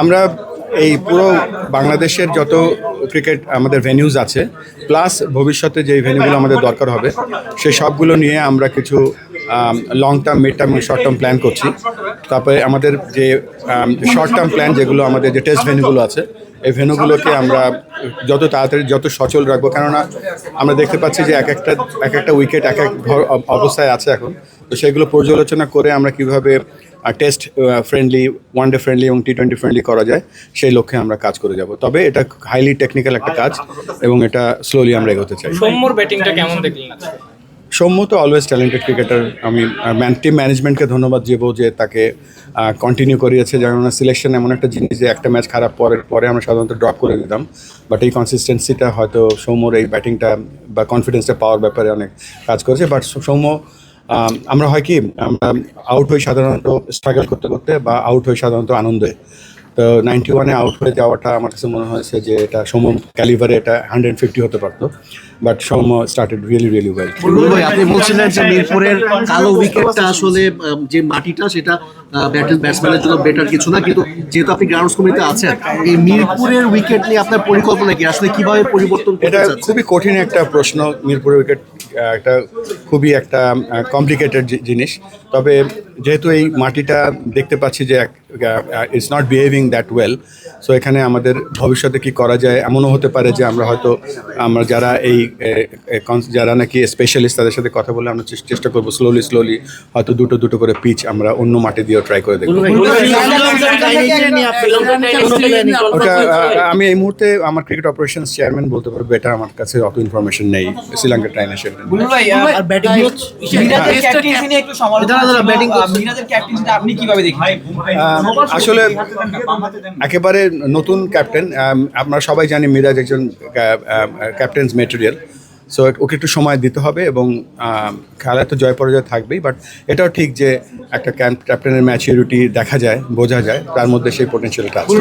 আমরা এই পুরো বাংলাদেশের যত ক্রিকেট আমাদের ভেনিউজ আছে প্লাস ভবিষ্যতে যে ভেনিউগুলো আমাদের দরকার হবে, সে সবগুলো নিয়ে আমরা কিছু long term mid term short term plan করছি। তারপরে আমাদের যে শর্ট টার্ম প্ল্যান যেগুলো আমাদের যে টেস্ট ভেনিউগুলো আছে এই ভেনুগুলোকে আমরা যত তাড়াতাড়ি, যত সচল রাখব। কেননা আমরা দেখতে পাচ্ছি যে এক একটা এক একটা উইকেট এক এক অবস্থায় আছে এখন। তো সেগুলো পর্যালোচনা করে আমরা কীভাবে test friendly one day friendly এবং টি টোয়েন্টি ফ্রেন্ডলি করা যায়, সেই লক্ষ্যে আমরা কাজ করে যাব। তবে এটা হাইলি টেকনিক্যাল একটা কাজ এবং এটা স্লোলি আমরা এগোতে চাই। ব্যাটিংটা কেমন দেখলেন? সৌম্য তো অলওয়েজ ট্যালেন্টেড ক্রিকেটার আমি টিম ম্যানেজমেন্টকে ধন্যবাদ দেবো যে তাকে কন্টিনিউ করিয়েছে। যেন সিলেকশন এমন একটা জিনিস যে একটা ম্যাচ খারাপ পরে পরে আমরা সাধারণত ড্রপ করে দিতাম। বাট এই কনসিস্টেন্সিটা হয়তো সৌম্যর এই ব্যাটিংটা বা কনফিডেন্সটা পাওয়ার ব্যাপারে অনেক কাজ করেছে। বাট সৌম্য আমরা হয় কি, আমরা আউট হই সাধারণত স্ট্রাগল করতে করতে বা আউট হই সাধারণত আনন্দে। তো নাইনটি ওয়ানে আউট হয়ে যাওয়াটা আমার কাছে মনে হয়েছে যে এটা সৌম্য ক্যালিভারে এটা হান্ড্রেড ফিফটি হতে পারতো। But Soumya started really really well আপনি বলছিলেন যে মিরপুরের কালো উইকেটটা আসলে যে মাটিটা সেটা ব্যাটসম্যানের জন্য বেটার কিছু না। কিন্তু যেহেতু আপনি গ্রাউন্ডস কমিটিতে আছেন এই মিরপুরের উইকেট নিয়ে আপনার পরিকল্পনা কি? আসলে কীভাবে পরিবর্তন এটা খুবই কঠিন একটা প্রশ্ন মিরপুরের উইকেট একটা খুবই একটা কমপ্লিকেটেড জিনিস। তবে যেহেতু এই মাটিটা দেখতে পাচ্ছি যে it's not behaving that well so এখানে আমাদের ভবিষ্যতে কি করা যায় এমনও হতে পারে যে আমরা হয়তো আমরা যারা এই যারা নাকি স্পেশালিস্ট তাদের সাথে কথা বলে আমরা চেষ্টা করব স্লোলি স্লোলি হয়তো দুটো দুটো করে পিচ আমরা অন্য মাটি দিয়েও ট্রাই করে দেখব। ওটা আমি এই মুহূর্তে আমার ক্রিকেট অপারেশন চেয়ারম্যান বলতে পারব এটা আমার কাছে অত ইনফরমেশন নেই। শ্রীলঙ্কা ট্রাইনার আসলে একেবারে নতুন ক্যাপ্টেন আমরা সবাই জানি মিরাজ একজন ক্যাপ্টেন্স মেটেরিয়াল সো ওকে একটু সময় দিতে হবে এবং খেলায় তো জয় পরাজয় থাকবেই বাট এটাও ঠিক যে একটা ক্যাপ্টেনের ম্যাচিউরিটি দেখা যায়, বোঝা যায়, তার মধ্যে সেই পোটেনশিয়ালটা আছে।